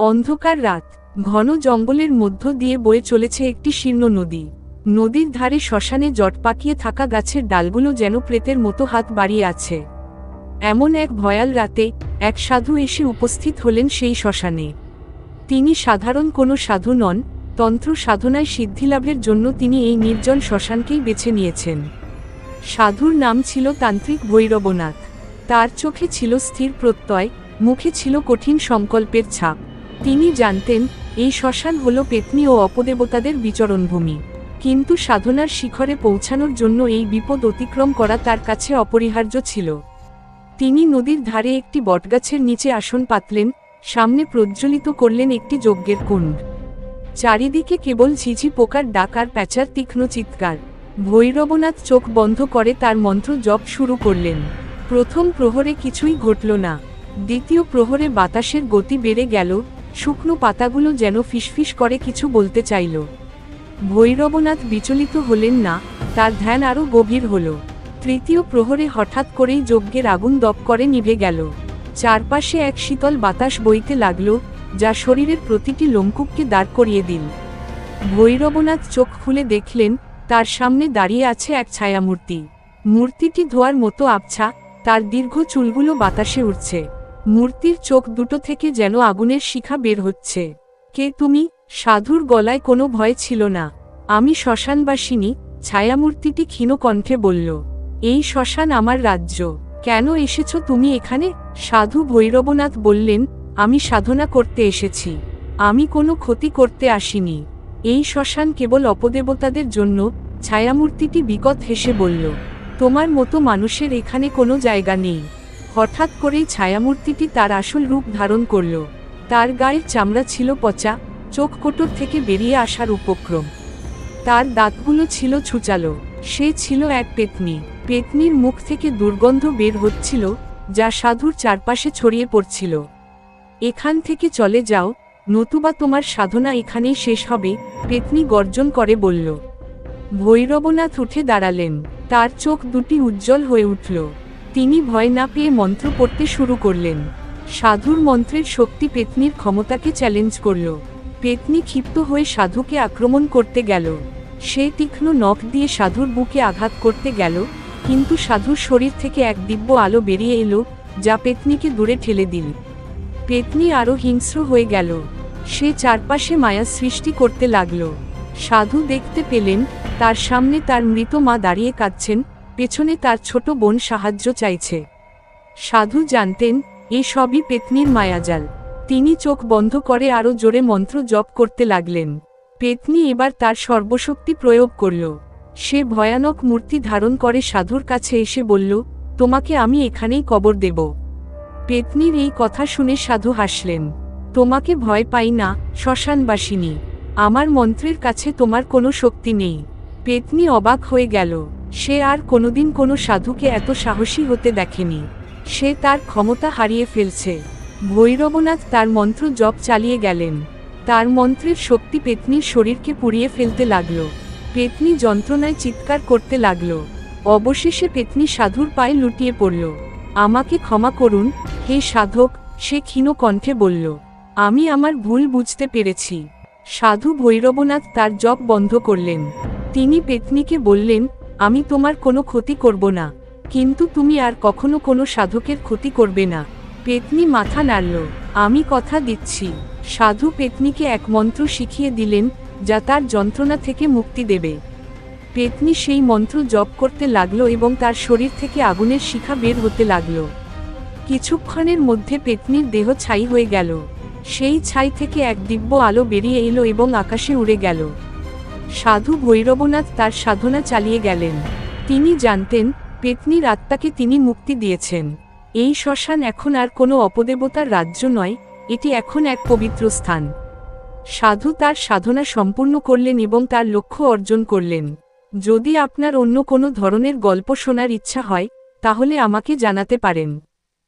অন্ধকার রাত, ঘন জঙ্গলের মধ্য দিয়ে বয়ে চলেছে একটি শীর্ণ নদী। নদীর ধারে শ্মশানে জট পাকিয়ে থাকা গাছের ডালগুলো যেন প্রেতের মতো হাত বাড়িয়ে আছে। এমন এক ভয়াল রাতে, এক সাধু এসে উপস্থিত হলেন সেই শ্মশানে। তিনি সাধারণ কোনো সাধু নন, তন্ত্র সাধনায় সিদ্ধিলাভের জন্য তিনি এই নির্জন শ্মশানকেই বেছে নিয়েছেন। সাধুর নাম ছিল তান্ত্রিক ভৈরবনাথ। তার চোখে ছিল স্থির প্রত্যয়, মুখে ছিল কঠিন সংকল্পের ছাপ। তিনি জানতেন, এই শ্মশান হল পেতনি ও অপদেবতাদের বিচরণভূমি। কিন্তু সাধনার শিখরে পৌঁছানোর জন্য এই বিপদ অতিক্রম করা তার কাছে অপরিহার্য ছিল। তিনি নদীর ধারে একটি বটগাছের নিচে আসন পাতলেন, সামনে প্রজ্বলিত করলেন একটি যজ্ঞের কুণ্ড। চারিদিকে কেবল ঝিঝি পোকার ডাক আর প্যাঁচার তীক্ষ্ণ চিৎকার। ভৈরবনাথ চোখ বন্ধ করে তার মন্ত্র জপ শুরু করলেন। প্রথম প্রহরে কিছুই ঘটল না। দ্বিতীয় প্রহরে বাতাসের গতি বেড়ে গেল শুকনো পাতাগুলো যেন ফিসফিস করে কিছু বলতে চাইল। ভৈরবনাথ বিচলিত হলেন না, তার ধ্যান আরও গভীর হল। তৃতীয় প্রহরে হঠাৎ করেই যজ্ঞের আগুন দপ করে নিভে গেল। চারপাশে এক শীতল বাতাস বইতে লাগল, যা শরীরের প্রতিটি লোমকূপকে দাঁড় করিয়ে দিল। ভৈরবনাথ চোখ খুলে দেখলেন, তার সামনে দাঁড়িয়ে আছে এক ছায়ামূর্তি। মূর্তিটি ধোয়ার মতো আবছা, তার দীর্ঘ চুলগুলো বাতাসে উঠছে মূর্তির চোখ দুটো থেকে যেন আগুনের শিখা বের হচ্ছে। কে তুমি? সাধুর গলায় কোনো ভয় ছিল না। আমি শ্মশানবাসিনী, ছায়ামূর্তিটি ক্ষীণ কণ্ঠে বলল, এই শ্মশান আমার রাজ্য। কেন এসেছ তুমি এখানে? সাধু ভৈরবনাথ বললেন, আমি সাধনা করতে এসেছি। আমি কোনো ক্ষতি করতে আসিনি। এই শ্মশান কেবল অপদেবতাদের জন্য। ছায়ামূর্তিটি বিকট হেসে বলল, তোমার মতো মানুষের এখানে কোনো জায়গা নেই। হঠাৎ করেই ছায়ামূর্তিটি তার আসল রূপ ধারণ করল। তার গায়ের চামড়া ছিল পচা, চোখ কোটর থেকে বেরিয়ে আসার উপক্রম। তার দাঁতগুলো ছিল ছুচালো। সে ছিল এক পেতনি। পেতনির মুখ থেকে দুর্গন্ধ বের হচ্ছিল, যা সাধুর চারপাশে ছড়িয়ে পড়ছিল। এখান থেকে চলে যাও, নতুবা তোমার সাধনা এখানেই শেষ হবে, পেতনি গর্জন করে বলল। ভৈরবনাথ উঠে দাঁড়ালেন। তার চোখ দুটি উজ্জ্বল হয়ে উঠল। তিনি ভয় না পেয়ে মন্ত্র পড়তে শুরু করলেন। সাধুর মন্ত্রের শক্তি পেতনির ক্ষমতাকে চ্যালেঞ্জ করল। পেতনি ক্ষিপ্ত হয়ে সাধুকে আক্রমণ করতে গেল। সে তীক্ষ্ণ নখ দিয়ে সাধুর বুকে আঘাত করতে গেল, কিন্তু সাধুর শরীর থেকে এক দিব্য আলো বেরিয়ে এলো, যা পেতনিকে দূরে ঠেলে দিল। পেতনি আরও হিংস্র হয়ে গেল। সে চারপাশে মায়া সৃষ্টি করতে লাগল। সাধু দেখতে পেলেন, তার সামনে তার মৃত মা দাঁড়িয়ে কাঁদছেন পেছনে তার ছোট বোন সাহায্য চাইছে। সাধু জানতেন, এ সবই পেতনির মায়াজাল। তিনি চোখ বন্ধ করে আরও জোরে মন্ত্র জপ করতে লাগলেন। পেতনি এবার তার সর্বশক্তি প্রয়োগ করল। সে ভয়ানক মূর্তি ধারণ করে সাধুর কাছে এসে বলল, তোমাকে আমি এখানেই কবর দেব। পেতনির এই কথা শুনে সাধু হাসলেন, তোমাকে ভয় পাই না, শ্মশানবাসিনী। আমার মন্ত্রের কাছে তোমার কোনো শক্তি নেই। পেতনি অবাক হয়ে গেল। সে আর কোনোদিন কোনো সাধুকে এত সাহসী হতে দেখেনি। সে তার ক্ষমতা হারিয়ে ফেলছে। ভৈরবনাথ তার মন্ত্র জপ চালিয়ে গেলেন। তার মন্ত্রের শক্তি পেতনির শরীরকে পুড়িয়ে ফেলতে লাগল। পেতনি যন্ত্রণায় চিৎকার করতে লাগল। অবশেষে পেতনি সাধুর পায়ে লুটিয়ে পড়ল। আমাকে ক্ষমা করুন, হে সাধক, সে ক্ষীণ কণ্ঠে বলল। আমি আমার ভুল বুঝতে পেরেছি। সাধু ভৈরবনাথ তার জপ বন্ধ করলেন। তিনি পেতনিকে বললেন আমি তোমার কোনো ক্ষতি করব না, কিন্তু তুমি আর কখনো কোনো সাধকের ক্ষতি করবে না। পেতনি মাথা নাড়ল। আমি কথা দিচ্ছি। সাধু পেতনিকে এক মন্ত্র শিখিয়ে দিলেন, যা তার যন্ত্রণা থেকে মুক্তি দেবে। পেতনি সেই মন্ত্র জপ করতে লাগল এবং তার শরীর থেকে আগুনের শিখা বের হতে লাগল। কিছুক্ষণের মধ্যে পেতনির দেহ ছাই হয়ে গেল। সেই ছাই থেকে এক দিব্য আলো বেরিয়ে এলো এবং আকাশে উড়ে গেল। সাধু ভৈরবনাথ তার সাধনা চালিয়ে গেলেন। তিনি জানতেন, পেতনির আত্মাকে তিনি মুক্তি দিয়েছেন। এই শ্মশান এখন আর কোনো অপদেবতার রাজ্য নয়, এটি এখন এক পবিত্র স্থান। সাধু তার সাধনা সম্পূর্ণ করলেন এবং তার লক্ষ্য অর্জন করলেন। যদি আপনার অন্য কোনো ধরনের গল্প শোনার ইচ্ছা হয়, তাহলে আমাকে জানাতে পারেন।